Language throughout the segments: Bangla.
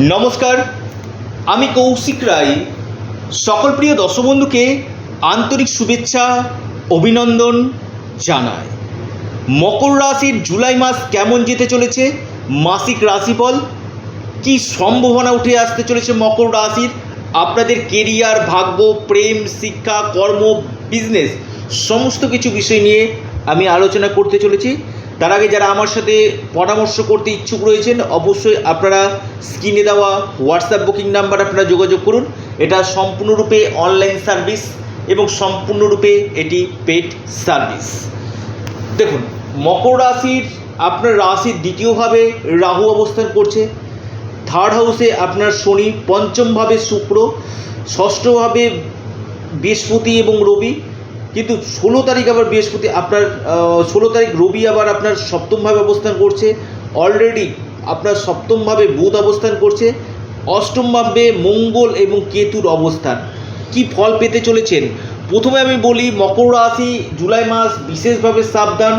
নমস্কার, আমি কৌশিক রায়। সকল প্রিয় দর্শক বন্ধুকে আন্তরিক শুভেচ্ছা, অভিনন্দন জানাই। মকর রাশির জুলাই মাস কেমন যেতে চলেছে? মাসিক রাশিফল? কি সম্ভাবনা উঠে আসতে চলেছে মকর রাশির? আপনাদের কেরিয়ার ভাগ্য, প্রেম, শিক্ষা, কর্ম বিজনেস সমস্ত কিছু বিষয় নিয়ে আমি আলোচনা করতে চলেছি। তার আগে যারা আমার সাথে পরামর্শ করতে ইচ্ছুক রয়েছেন, অবশ্যই আপনারা স্ক্রিনে দেওয়া হোয়াটসঅ্যাপ বুকিং নাম্বার আপনারা যোগাযোগ করুন। এটা সম্পূর্ণরূপে অনলাইন সার্ভিস এবং সম্পূর্ণরূপে এটি পেড সার্ভিস দেখুন, মকর রাশির আপনার রাশির দ্বিতীয়ভাবে রাহু অবস্থান করছে। থার্ড হাউসে আপনার শনি পঞ্চমভাবে শুক্র, ষষ্ঠভাবে বৃহস্পতি এবং রবি। কিন্তু ষোলো তারিখ আবার বৃহস্পতি, আপনার ষোলো তারিখ রবি আবার আপনার সপ্তমভাবে অবস্থান করছে। অলরেডি আপনার সপ্তমভাবে বুধ অবস্থান করছে। অষ্টমভাবে মঙ্গল এবং কেতুর অবস্থান। কি ফল পেতে চলেছেন? প্রথমে আমি বলি, মকর রাশি, জুলাই মাস, বিশেষভাবে সাবধান।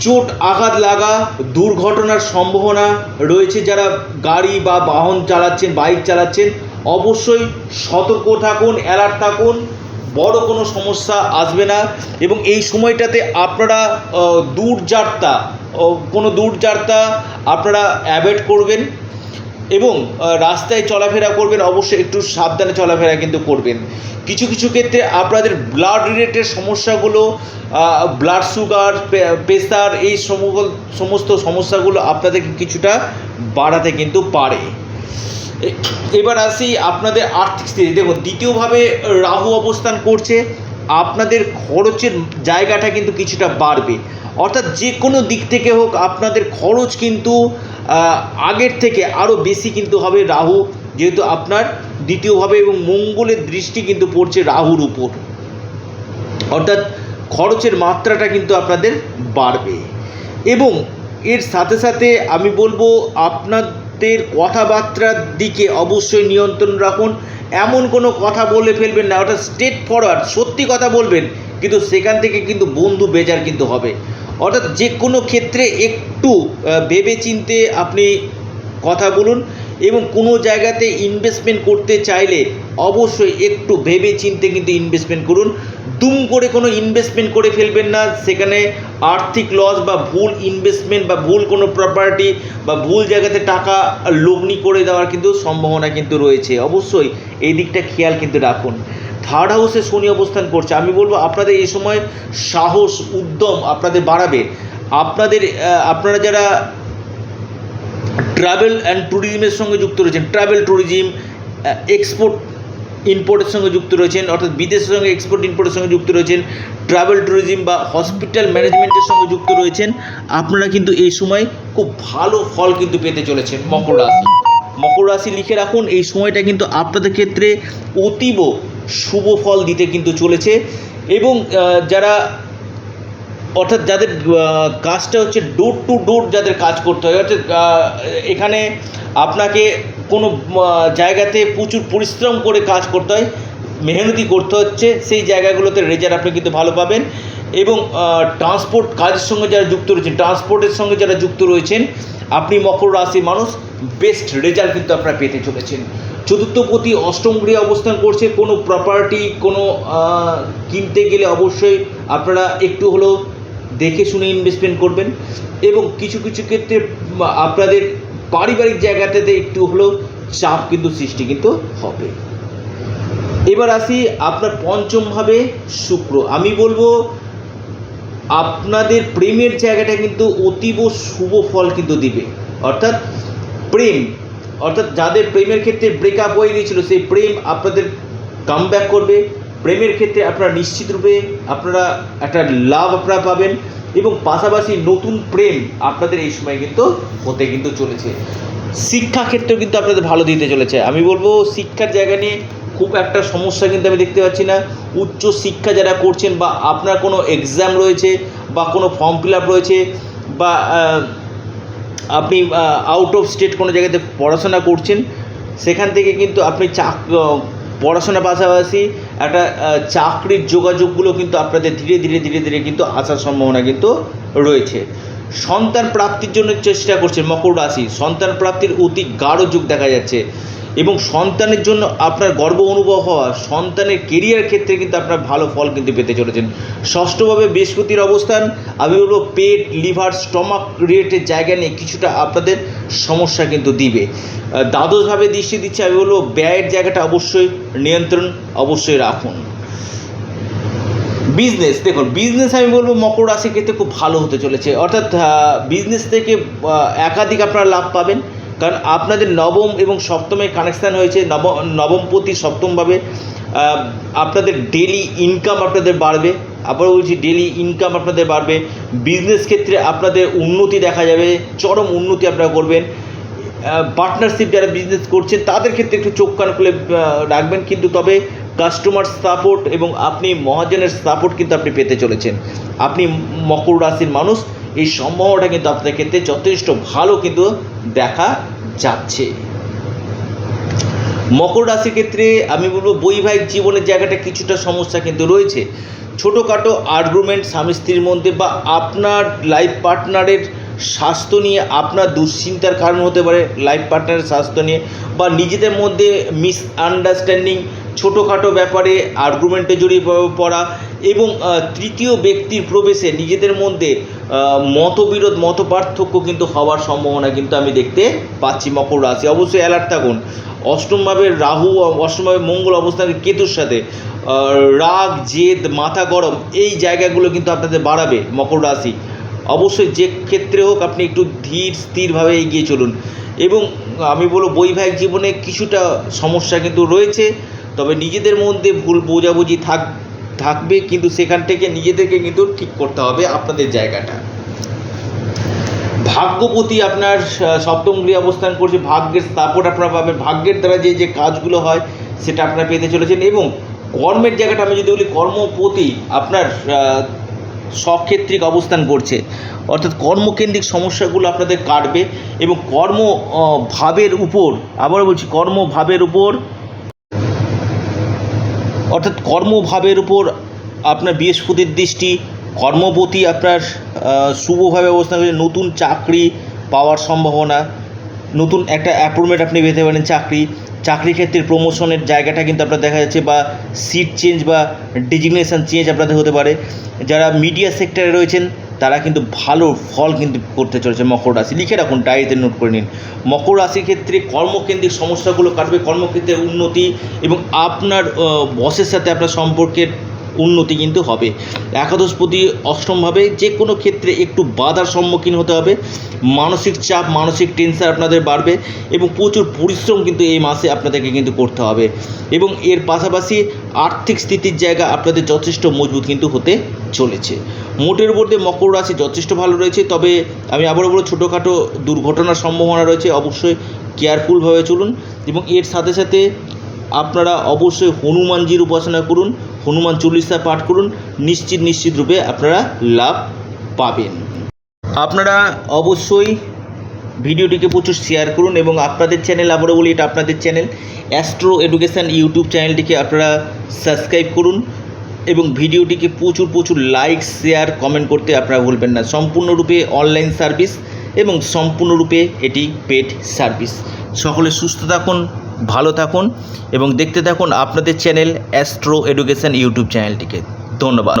চোট আঘাত লাগা, দুর্ঘটনার সম্ভাবনা রয়েছে। যারা গাড়ি বা বাহন চালাচ্ছেন, বাইক চালাচ্ছেন, অবশ্যই সতর্ক থাকুন অ্যালার্ট থাকুন। বড় কোনো সমস্যা আসবে না এবং এই সময়টাতে আপনারা আহ, দূর যাত্রা ও কোনো দূর যাত্রা আপনারা অ্যাভয়েড করবেন এবং রাস্তায় চলাফেরা করবেন অবশ্যই একটু সাবধানে চলাফেরা কিন্তু করবেন। কিছু কিছু ক্ষেত্রে আপনাদের ব্লাড রিলেটেড সমস্যাগুলো ব্লাড সুগার প্রেসার এই সমস্ত সমস্যাগুলো আপনাদেরকে কিছুটা বাড়াতে কিন্তু পারে। এবার আসি আপনাদের আর্থিক স্থিতি। দেখুন, দ্বিতীয়ভাবে রাহু অবস্থান করছে। আপনাদের খরচের জায়গাটা কিন্তু কিছুটা বাড়বে। অর্থাৎ যে কোনো দিক থেকে হোক, আপনাদের খরচ কিন্তু আগের থেকে আরও বেশি কিন্তু হবে রাহু। যেহেতু আপনার দ্বিতীয়ভাবে এবং মঙ্গলের দৃষ্টি কিন্তু পড়ছে রাহুর উপর। অর্থাৎ খরচের মাত্রাটা কিন্তু আপনাদের বাড়বে। এবং এর সাথে সাথে আমি বলব আপনাদের কথাবার্তার দিকে অবশ্যই নিয়ন্ত্রণ রাখুন। এমন কোনো কথা বলে ফেলবেন না, অর্থাৎ স্টেট ফরওয়ার্ড সত্যি কথা বলবেন, কিন্তু সেখান থেকে কিন্তু বন্ধু বেজার কিন্তু হবে। অর্থাৎ যে কোনো ক্ষেত্রে একটু ভেবে চিনতে আপনি কথা বলুন। এবং কোনো জায়গাতে ইনভেস্টমেন্ট করতে চাইলে অবশ্যই একটু ভেবে চিনতে কিন্তু ইনভেস্টমেন্ট করুন। দুম করে কোনো ইনভেস্টমেন্ট করে ফেলবেন না। সেখানে আর্থিক লস বা ভুল ইনভেস্টমেন্ট বা ভুল কোনো প্রপার্টি বা ভুল জায়গাতে টাকা লগ্নি করে দেওয়ার কিন্তু সম্ভাবনা কিন্তু রয়েছে। অবশ্যই এই দিকটা খেয়াল কিন্তু রাখুন। থার্ড হাউসে শনি অবস্থান করছে। আমি বলব আপনাদের এই সময় সাহস, উদ্যম আপনাদের বাড়াবে। আপনাদের আপনারা যারা ট্রাভেল অ্যান্ড ট্যুরিজমের সঙ্গে যুক্ত রয়েছেন। ট্রাভেল ট্যুরিজম এক্সপোর্ট ইম্পোর্টের সঙ্গে যুক্ত রয়েছেন। অর্থাৎ বিদেশের সঙ্গে এক্সপোর্ট ইম্পোর্টের সঙ্গে যুক্ত রয়েছেন। ট্রাভেল ট্যুরিজম বা হসপিটাল ম্যানেজমেন্টের সঙ্গে যুক্ত রয়েছেন। আপনারা কিন্তু এই সময় খুব ভালো ফল কিন্তু পেতে চলেছেন মকর রাশি। মকর রাশি লিখে রাখুন, এই সময়টা কিন্তু আপনাদের ক্ষেত্রে অতীব শুভ ফল দিতে কিন্তু চলেছে। এবং যারা অর্থাৎ যাদের কাজটা হচ্ছে ডোর টু ডোর যাদের কাজ করতে হয়, অর্থাৎ এখানে আপনাকে কোনো জায়গাতে প্রচুর পরিশ্রম করে কাজ করতে হয়, মেহনতি করতে হচ্ছে, সেই জায়গাগুলোতে রেজাল্ট আপনি কিন্তু ভালো পাবেন এবং ট্রান্সপোর্ট কাজের সঙ্গে যারা যুক্ত রয়েছেন ট্রান্সপোর্টের সঙ্গে যারা যুক্ত রয়েছেন, আপনি মকর রাশির মানুষ বেস্ট রেজাল্ট কিন্তু আপনারা পেতে চলেছেন। চতুর্থপতি অষ্টম গৃহে অবস্থান করছে, কোনো প্রপার্টি কোনো কিনতে গেলে অবশ্যই আপনারা একটু হলেও দেখে শুনে ইনভেস্টমেন্ট করবেন এবং কিছু কিছু ক্ষেত্রে আপনাদের পারিবারিক জায়গাটাতে একটু হলেও চাপ কিন্তু সৃষ্টি কিন্তু হবে। এবার আসি আপনার পঞ্চমভাবে শুক্র। আমি বলব, আপনাদের প্রেমের জায়গাটা কিন্তু অতীব শুভ ফল কিন্তু দিবে। অর্থাৎ প্রেম, অর্থাৎ যাদের প্রেমের ক্ষেত্রে ব্রেকআপ হয়ে গিয়েছিল, সেই প্রেম আপনাদের কাম করবে। প্রেমের ক্ষেত্রে আপনারা নিশ্চিতরূপে আপনারা একটা লাভ আপনারা পাবেন এবং পাশাপাশি নতুন প্রেম আপনাদের এই সময় কিন্তু হতে কিন্তু চলেছে। শিক্ষা ক্ষেত্রেও কিন্তু আপনাদের ভালো দিতে চলেছে। আমি বলব শিক্ষার জায়গা নিয়ে খুব একটা সমস্যা কিন্তু আমি দেখতে পাচ্ছি না। উচ্চ শিক্ষা যারা করছেন বা আপনার কোনো এক্সাম রয়েছে বা কোনো ফর্ম ফিল আপ রয়েছে বা আপনি আউট অফ স্টেট কোনো জায়গাতে পড়াশোনা করছেন, সেখান থেকে কিন্তু আপনি চাক পড়াশোনার পাশাপাশি একটা চাকরির যোগাযোগগুলো কিন্তু আপনাদের ধীরে ধীরে ধীরে ধীরে কিন্তু আসার সম্ভাবনা কিন্তু রয়েছে। সন্তান প্রাপ্তির জন্য চেষ্টা করছেন মকর রাশি। সন্তান প্রাপ্তির অতি গাঢ় যুগ দেখা যাচ্ছে। এবং সন্তানের জন্য আপনার গর্ব অনুভব হওয়া, সন্তানের কেরিয়ার ক্ষেত্রে কিন্তু আপনার ভালো ফল কিন্তু পেতে চলেছেন। ষষ্ঠভাবে বৃহস্পতির অবস্থান, আমি বলব পেট, লিভার, স্টমাক রিলেটেড জায়গা নিয়ে কিছুটা আপনাদের সমস্যা কিন্তু দিবে। দ্বাদশভাবে দৃষ্টি দিচ্ছে, আমি বলব ব্যয়ের জায়গাটা অবশ্যই নিয়ন্ত্রণ অবশ্যই রাখুন। বিজনেস দেখুন বিজনেস আমি বলব মকর রাশির ক্ষেত্রে খুব ভালো হতে চলেছে। অর্থাৎ বিজনেস থেকে একাধিক আপনারা লাভ পাবেন। কারণ আপনাদের নবম এবং সপ্তমে কানেকশান হয়েছে, নব নবমপতি সপ্তমভাবে আপনাদের ডেলি ইনকাম আপনাদের বাড়বে। আবার বলছি ডেলি ইনকাম আপনাদের বাড়বে। বিজনেস ক্ষেত্রে আপনাদের উন্নতি দেখা যাবে, চরম উন্নতি আপনারা করবেন। পার্টনারশিপ যারা বিজনেস করছেন তাদের ক্ষেত্রে একটু চোখ কান খুলে রাখবেন। কিন্তু তবে কাস্টমার সাপোর্ট এবং আপনি মহাজনের সাপোর্ট কিন্তু আপনি পেতে চলেছেন। আপনি মকর রাশির মানুষ, এই সম্ভাবনাটা কিন্তু আপনাদের ক্ষেত্রে যথেষ্ট ভালো কিন্তু দেখা যাচ্ছে। মকর রাশির ক্ষেত্রে আমি বলব, বৈবাহিক জীবনের জায়গাটা কিছুটা সমস্যা কিন্তু রয়েছে। ছোটোখাটো আর্গুমেন্ট স্বামী স্ত্রীর মধ্যে বা আপনার লাইফ পার্টনারের স্বাস্থ্য নিয়ে আপনার দুশ্চিন্তার কারণ হতে পারে লাইফ পার্টনারের স্বাস্থ্য নিয়ে বা নিজেদের মধ্যে মিস আন্ডারস্ট্যান্ডিং ছোটোখাটো ব্যাপারে আর্গুমেন্টে জড়িয়ে পড়া এবং তৃতীয় ব্যক্তির প্রবেশে নিজেদের মধ্যে মতবিরোধ মত পার্থক্য কিন্তু হওয়ার সম্ভাবনা কিন্তু আমি দেখতে পাচ্ছি মকর রাশি। অবশ্যই অ্যালার্ট থাকুন। অষ্টমভাবে রাহু, অষ্টমভাবে মঙ্গল অবস্থান কেতুর সাথে রাগ, জেদ, মাথা গরম, এই জায়গাগুলো কিন্তু আপনাদের বাড়াবে মকর রাশি। অবশ্যই যে ক্ষেত্রে হোক আপনি একটু ধীর, স্থিরভাবে এগিয়ে চলুন। এবং আমি বলব বৈবাহিক জীবনে কিছুটা সমস্যা কিন্তু রয়েছে। তবে নিজেদের মধ্যে ভুল বোঝাবুঝি থাক, থাকবে, কিন্তু সেখান থেকে নিজেদেরকে কিন্তু ঠিক করতে হবে আপনাদের জায়গাটা। ভাগ্যপতি আপনার সপ্তম গৃহে অবস্থান করছে, ভাগ্যের সাপোর্ট আপনারা পাবেন, ভাগ্যের দ্বারা যে যে কাজগুলো হয়, সেটা আপনারা পেতে চলেছেন। এবং কর্মের জায়গাটা আমি যদি বলি, কর্মপতি আপনার সক্ষেত্রিক অবস্থান করছে। অর্থাৎ কর্মকেন্দ্রিক সমস্যাগুলো আপনাদের কাটবে এবং কর্ম ভাবের উপর আবার বলছি কর্মভাবের উপর অর্থাৎ কর্মভাবের উপর আপনার বৃহস্পতির দৃষ্টি, কর্মপতি আপনার শুভভাবে অবস্থান করছে নতুন চাকরি পাওয়ার সম্ভাবনা, নতুন একটা অ্যাপয়েন্টমেন্ট আপনি পেতে পারেন চাকরি। চাকরি ক্ষেত্রে প্রমোশনের জায়গাটা কিন্তু আপনার দেখা যাচ্ছে বা সিট চেঞ্জ বা ডিজিগনেশন চেঞ্জ আপনাদের হতে পারে। যারা মিডিয়া সেক্টরে রয়েছেন তারা কিন্তু ভালো ফল কিন্তু করতে চলেছে মকর রাশি। লিখে রাখুন ডায়েরিতে নোট করে নিন। মকর রাশির ক্ষেত্রে কর্মকেন্দ্রিক সমস্যাগুলো কাটবে, কর্মক্ষেত্রে উন্নতি এবং আপনার বসের সাথে আপনার সম্পর্কের উন্নতি কিন্তু হবে। একাদশপতি অষ্টমভাবে যে কোনো ক্ষেত্রে একটু বাধার সম্মুখীন হতে হবে। মানসিক চাপ, মানসিক টেনশন আপনাদের বাড়বে এবং প্রচুর পরিশ্রম কিন্তু এই মাসে আপনাদেরকে কিন্তু করতে হবে। এবং এর পাশাপাশি আর্থিক স্থিতির জায়গা আপনাদের যথেষ্ট মজবুত কিন্তু হতে চলেছে। মোটের উপর দিয়ে মকর রাশি যথেষ্ট ভালো রয়েছে, তবে আমি আবারও বলব ছোটোখাটো দুর্ঘটনার সম্ভাবনা রয়েছে, অবশ্যই কেয়ারফুলভাবে চলুন। এবং এর সাথে সাথে আপনারা অবশ্যই হনুমানজির উপাসনা করুন। হনুমান চল্লিশা পাঠ করুন। নিশ্চিত নিশ্চিত রূপে আপনারা লাভ পাবেন। আপনারা অবশ্যই ভিডিওটিকে প্রচুর শেয়ার করুন এবং আপনাদের চ্যানেল আবারও বলি, এটা আপনাদের চ্যানেল অ্যাস্ট্রো এডুকেশান ইউটিউব চ্যানেলটিকে আপনারা সাবস্ক্রাইব করুন এবং ভিডিওটিকে প্রচুর প্রচুর লাইক শেয়ার কমেন্ট করতে আপনারা ভুলবেন না। সম্পূর্ণরূপে অনলাইন সার্ভিস এবং সম্পূর্ণরূপে এটি পেড সার্ভিস সকলে সুস্থ থাকুন। ভালো থাকুন এবং দেখতে থাকুন আপনাদের চ্যানেল অ্যাস্ট্রো এডুকেশন ইউটিউব চ্যানেলটিকে। ধন্যবাদ।